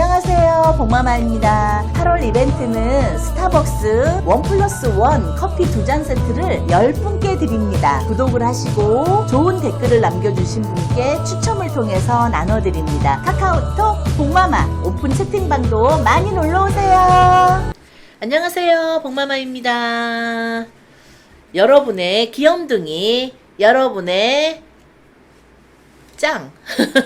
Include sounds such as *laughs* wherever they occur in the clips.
안녕하세요. 복마마입니다. 8월 이벤트는 스타벅스 원 플러스 원 커피 두 잔 세트를 10분께 드립니다. 구독을 하시고 좋은 댓글을 남겨주신 분께 추첨을 통해서 나눠드립니다. 카카오톡 복마마 오픈 채팅방도 많이 놀러오세요. 안녕하세요. 복마마입니다. 여러분의 귀염둥이, 여러분의 짱!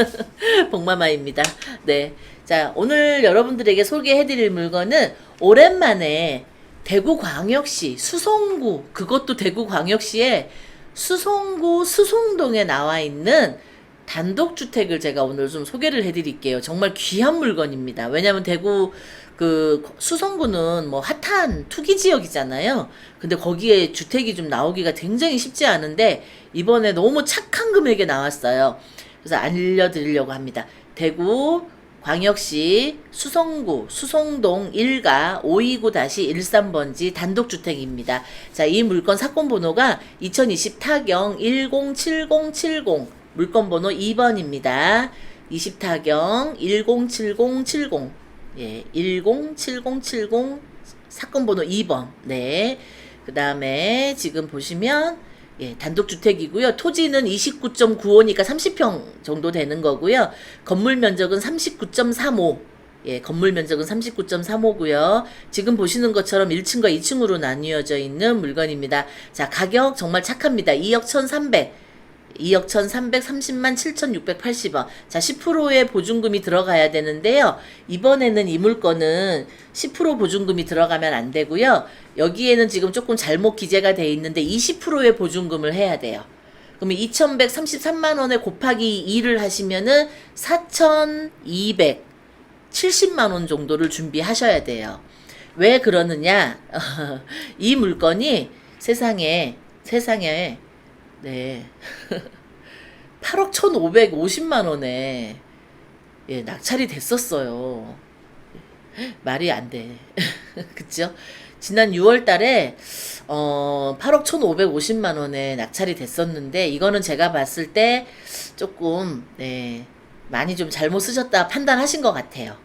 *laughs* 복마마입니다. 네. 자, 오늘 여러분들에게 소개해드릴 물건은 오랜만에 대구광역시 수송구, 그것도 대구광역시에 수송구 수송동에 나와 있는 단독주택을 제가 오늘 좀 소개를 해드릴게요. 정말 귀한 물건입니다. 왜냐면 대구 그 수성구는 뭐 핫한 투기 지역이잖아요. 근데 거기에 주택이 좀 나오기가 굉장히 쉽지 않은데 이번에 너무 착한 금액에 나왔어요. 그래서 알려드리려고 합니다. 대구 광역시 수성구 수송동 1가 529-13번지 단독주택입니다. 자, 이 물건 사건 번호가 2020 타경 107070 물건 번호 2번입니다. 20 타경 107070 예, 107070 사건 번호 2번. 네. 그다음에 지금 보시면 예, 단독주택이고요. 토지는 29.95니까 30평 정도 되는 거고요. 건물 면적은 39.35. 예, 건물 면적은 39.35고요. 지금 보시는 것처럼 1층과 2층으로 나뉘어져 있는 물건입니다. 자, 가격 정말 착합니다. 2억 1,300. 2억 1,330만 7,680원. 자, 10%의 보증금이 들어가야 되는데요. 이번에는 이 물건은 10% 보증금이 들어가면 안 되고요. 여기에는 지금 조금 잘못 기재가 돼 있는데 20%의 보증금을 해야 돼요. 그러면 2,133만 원에 곱하기 2를 하시면은 4,270만 원 정도를 준비하셔야 돼요. 왜 그러느냐? *laughs* 이 물건이 세상에 세상에 네. *laughs* 8억 1,550만 원에 예, 낙찰이 됐었어요. 말이 안 돼. *laughs* 그쵸? 지난 6월 달에 어, 8억 1,550만 원에 낙찰이 됐었는데 이거는 제가 봤을 때 조금 네, 많이 좀 잘못 쓰셨다 판단하신 것 같아요.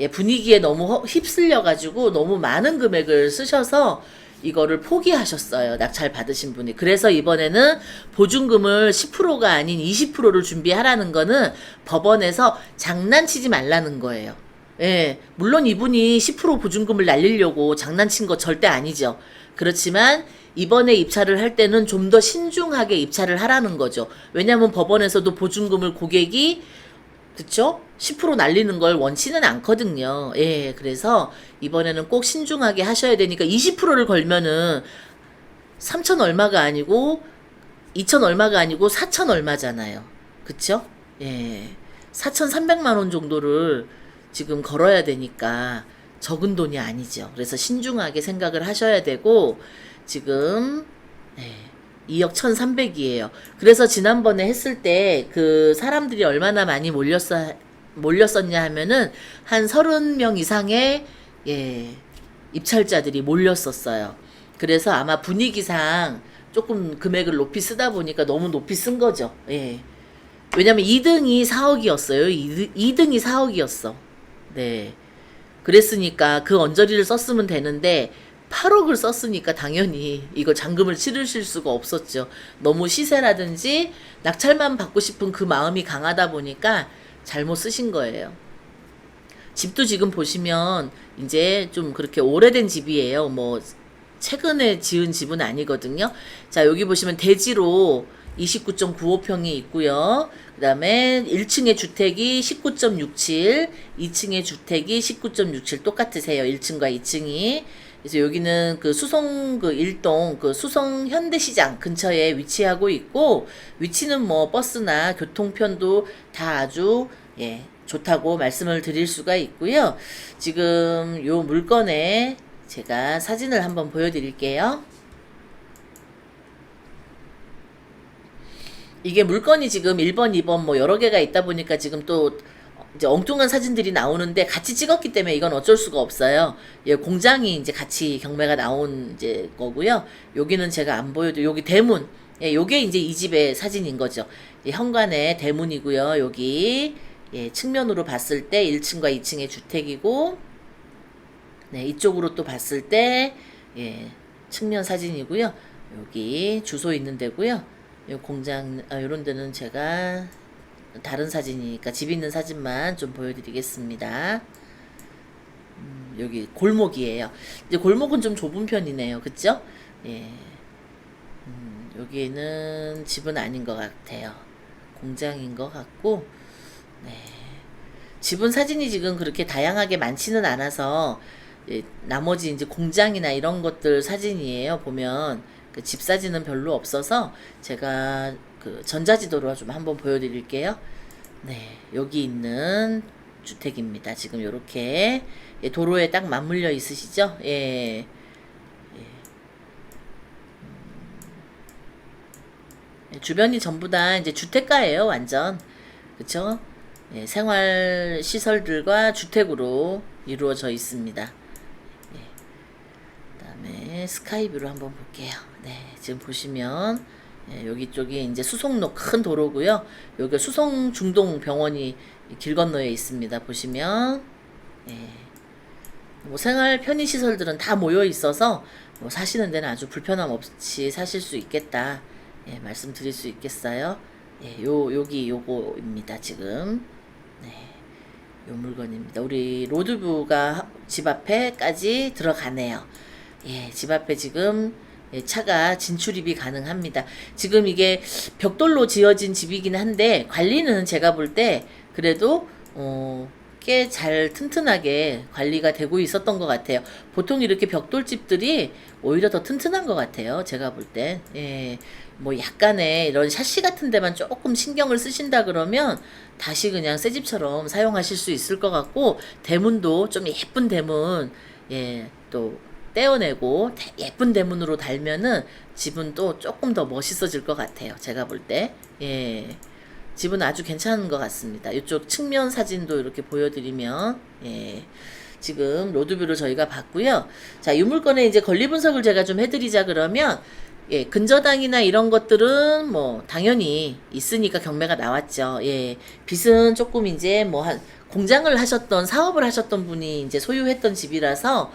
예, 분위기에 너무 허- 휩쓸려 가지고 너무 많은 금액을 쓰셔서 이거를 포기하셨어요. 낙찰 받으신 분이. 그래서 이번에는 보증금을 10%가 아닌 20%를 준비하라는 거는 법원에서 장난치지 말라는 거예요. 예. 물론 이분이 10% 보증금을 날리려고 장난친 거 절대 아니죠. 그렇지만 이번에 입찰을 할 때는 좀 더 신중하게 입찰을 하라는 거죠. 왜냐하면 법원에서도 보증금을 고객이 그쵸? 10% 날리는 걸 원치는 않거든요. 예, 그래서 이번에는 꼭 신중하게 하셔야 되니까 20%를 걸면은 3천 얼마가 아니고 2천 얼마가 아니고 4천 얼마잖아요. 그쵸? 예. 4,300만 원 정도를 지금 걸어야 되니까 적은 돈이 아니죠. 그래서 신중하게 생각을 하셔야 되고 지금 예. 2억 1,300이에요. 그래서 지난번에 했을 때 그 사람들이 얼마나 많이 몰렸어 몰렸었냐 하면은 한 30명 이상의 예. 입찰자들이 몰렸었어요. 그래서 아마 분위기상 조금 금액을 높이 쓰다 보니까 너무 높이 쓴 거죠. 예. 왜냐면 2등이 4억이었어요. 2등, 이 4억이었어. 네. 그랬으니까 그 언저리를 썼으면 되는데 8억을 썼으니까 당연히 이거 잔금을 치르실 수가 없었죠. 너무 시세라든지 낙찰만 받고 싶은 그 마음이 강하다 보니까 잘못 쓰신 거예요. 집도 지금 보시면 이제 좀 그렇게 오래된 집이에요. 뭐 최근에 지은 집은 아니거든요. 자, 여기 보시면 대지로 29.95평이 있고요. 그 다음에 1층의 주택이 19.67, 2층의 주택이 19.67 똑같으세요. 1층과 2층이. 그래서 여기는 그 수성 그 일동 그 수성 현대시장 근처에 위치하고 있고 위치는 뭐 버스나 교통편도 다 아주 예, 좋다고 말씀을 드릴 수가 있고요. 지금 요 물건에 제가 사진을 한번 보여드릴게요. 이게 물건이 지금 1번, 2번 뭐 여러 개가 있다 보니까 지금 또 이제 엉뚱한 사진들이 나오는데 같이 찍었기 때문에 이건 어쩔 수가 없어요. 예, 공장이 이제 같이 경매가 나온 이제 거고요. 여기는 제가 안 보여도 여기 대문. 예, 요게 이제 이 집의 사진인 거죠. 예, 현관의 대문이고요. 여기 예, 측면으로 봤을 때 1층과 2층의 주택이고 네, 이쪽으로 또 봤을 때 예, 측면 사진이고요. 여기 주소 있는 데고요. 요 공장 아, 요런 데는 제가 다른 사진이니까 집 있는 사진만 좀 보여드리겠습니다. 음, 여기 골목이에요. 이제 골목은 좀 좁은 편이네요. 그쵸? 예. 음, 여기는 집은 아닌 것 같아요. 공장인 것 같고, 네. 집은 사진이 지금 그렇게 다양하게 많지는 않아서, 예, 나머지 이제 공장이나 이런 것들 사진이에요. 보면, 그 집 사진은 별로 없어서, 제가 그 전자지도로 좀 한번 보여드릴게요. 네. 여기 있는 주택입니다. 지금 요렇게, 예, 도로에 딱 맞물려 있으시죠? 예. 예, 주변이 전부 다 이제 주택가예요, 완전. 그쵸? 예, 생활 시설들과 주택으로 이루어져 있습니다. 예. 그 다음에 스카이뷰로 한번 볼게요. 네, 지금 보시면 예, 여기 쪽이 이제 수송로 큰 도로고요. 여기 수송 중동 병원이 길 건너에 있습니다. 보시면 예. 뭐 생활 편의 시설들은 다 모여 있어서 뭐 사시는 데는 아주 불편함 없이 사실 수 있겠다. 예, 말씀드릴 수 있겠어요? 예, 요 여기 요거입니다. 지금. 네. 요 물건입니다. 우리 로드뷰가 집 앞에까지 들어가네요. 예, 집 앞에 지금 예, 차가 진출입이 가능합니다. 지금 이게 벽돌로 지어진 집이긴 한데 관리는 제가 볼 때 그래도 어, 꽤 잘 튼튼하게 관리가 되고 있었던 것 같아요. 보통 이렇게 벽돌집들이 오히려 더 튼튼한 것 같아요. 제가 볼 때. 예, 뭐 약간의 이런 샤시 같은 데만 조금 신경을 쓰신다 그러면 다시 그냥 새 집처럼 사용하실 수 있을 것 같고 대문도 좀 예쁜 대문 예, 또 떼어내고 대- 예쁜 대문으로 달면은 집은 또 조금 더 멋있어질 것 같아요. 제가 볼 때. 예. 집은 아주 괜찮은 것 같습니다. 이쪽 측면 사진도 이렇게 보여드리면, 예. 지금 로드뷰를 저희가 봤고요. 자, 이 물건에 이제 권리 분석을 제가 좀 해드리자 그러면, 예, 근저당이나 이런 것들은 뭐 당연히 있으니까 경매가 나왔죠. 예, 빚은 조금 이제 뭐 한 공장을 하셨던 사업을 하셨던 분이 이제 소유했던 집이라서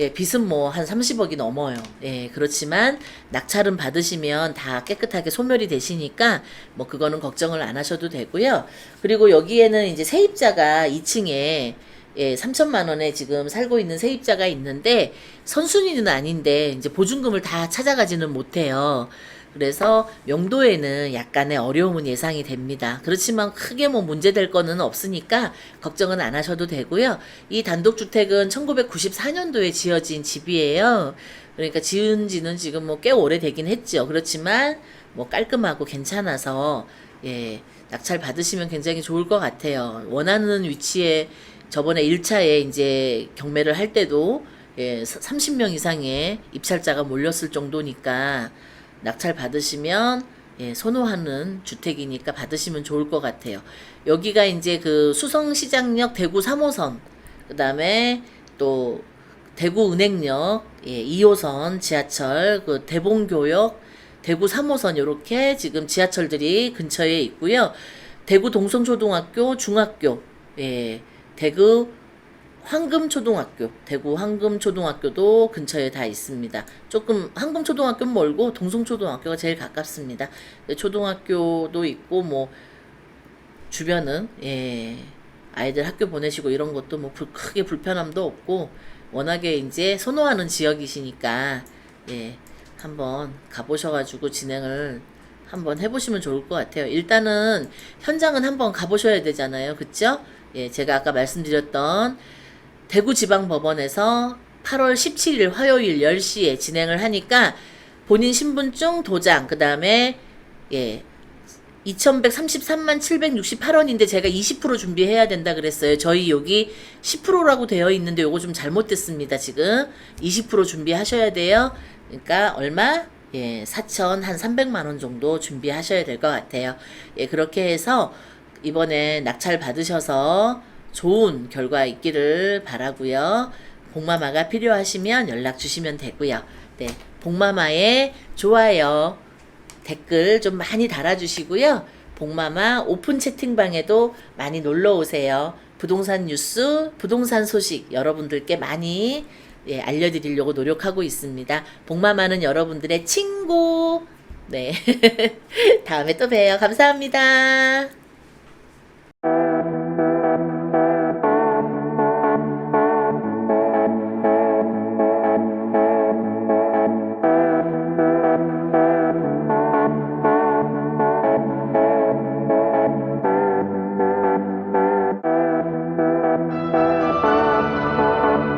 예, 빚은 뭐 한 30억이 넘어요. 예, 그렇지만 낙찰은 받으시면 다 깨끗하게 소멸이 되시니까 뭐 그거는 걱정을 안 하셔도 되고요. 그리고 여기에는 이제 세입자가 2층에 예, 3천만 원에 지금 살고 있는 세입자가 있는데 선순위는 아닌데 이제 보증금을 다 찾아가지는 못해요. 그래서 명도에는 약간의 어려움은 예상이 됩니다. 그렇지만 크게 뭐 문제될 거는 없으니까 걱정은 안 하셔도 되고요. 이 단독주택은 1994년도에 지어진 집이에요. 그러니까 지은 지는 지금 뭐 꽤 오래되긴 했죠. 그렇지만 뭐 깔끔하고 괜찮아서 예, 낙찰 받으시면 굉장히 좋을 것 같아요. 원하는 위치에 저번에 1차에 이제 경매를 할 때도 예, 30명 이상의 입찰자가 몰렸을 정도니까 낙찰 받으시면 예, 선호하는 주택이니까 받으시면 좋을 것 같아요. 여기가 이제 그 수성시장역 대구 3호선, 그 다음에 또 대구 은행역 예, 2호선 지하철, 그 대봉교역, 대구 3호선 요렇게 지금 지하철들이 근처에 있고요. 대구 동성초등학교, 중학교, 예, 대구 황금초등학교, 대구 황금초등학교도 근처에 다 있습니다. 조금 황금초등학교는 멀고 동성초등학교가 제일 가깝습니다. 네, 초등학교도 있고 뭐 주변은 예 아이들 학교 보내시고 이런 것도 뭐 불- 크게 불편함도 없고 워낙에 이제 선호하는 지역이시니까 예 한번 가보셔가지고 진행을 한번 해보시면 좋을 것 같아요. 일단은 현장은 한번 가보셔야 되잖아요, 그쵸? 예 제가 아까 말씀드렸던 대구지방법원에서 8월 17일 화요일 10시에 진행을 하니까 본인 신분증 도장 그 다음에 예 2133만 768원인데 제가 20% 준비해야 된다 그랬어요. 저희 여기 10%라고 되어 있는데 요거 좀 잘못됐습니다. 지금 20% 준비하셔야 돼요. 그러니까 얼마? 예, 4천 한 300만 원 정도 준비하셔야 될 것 같아요. 예, 그렇게 해서 이번에 낙찰 받으셔서 좋은 결과 있기를 바라고요. 복마마가 필요하시면 연락 주시면 되고요. 네, 복마마의 좋아요, 댓글 좀 많이 달아주시고요. 복마마 오픈 채팅방에도 많이 놀러 오세요. 부동산 뉴스, 부동산 소식 여러분들께 많이 예, 알려드리려고 노력하고 있습니다. 복마마는 여러분들의 친구. 네. *laughs* 다음에 또 봬요. 감사합니다.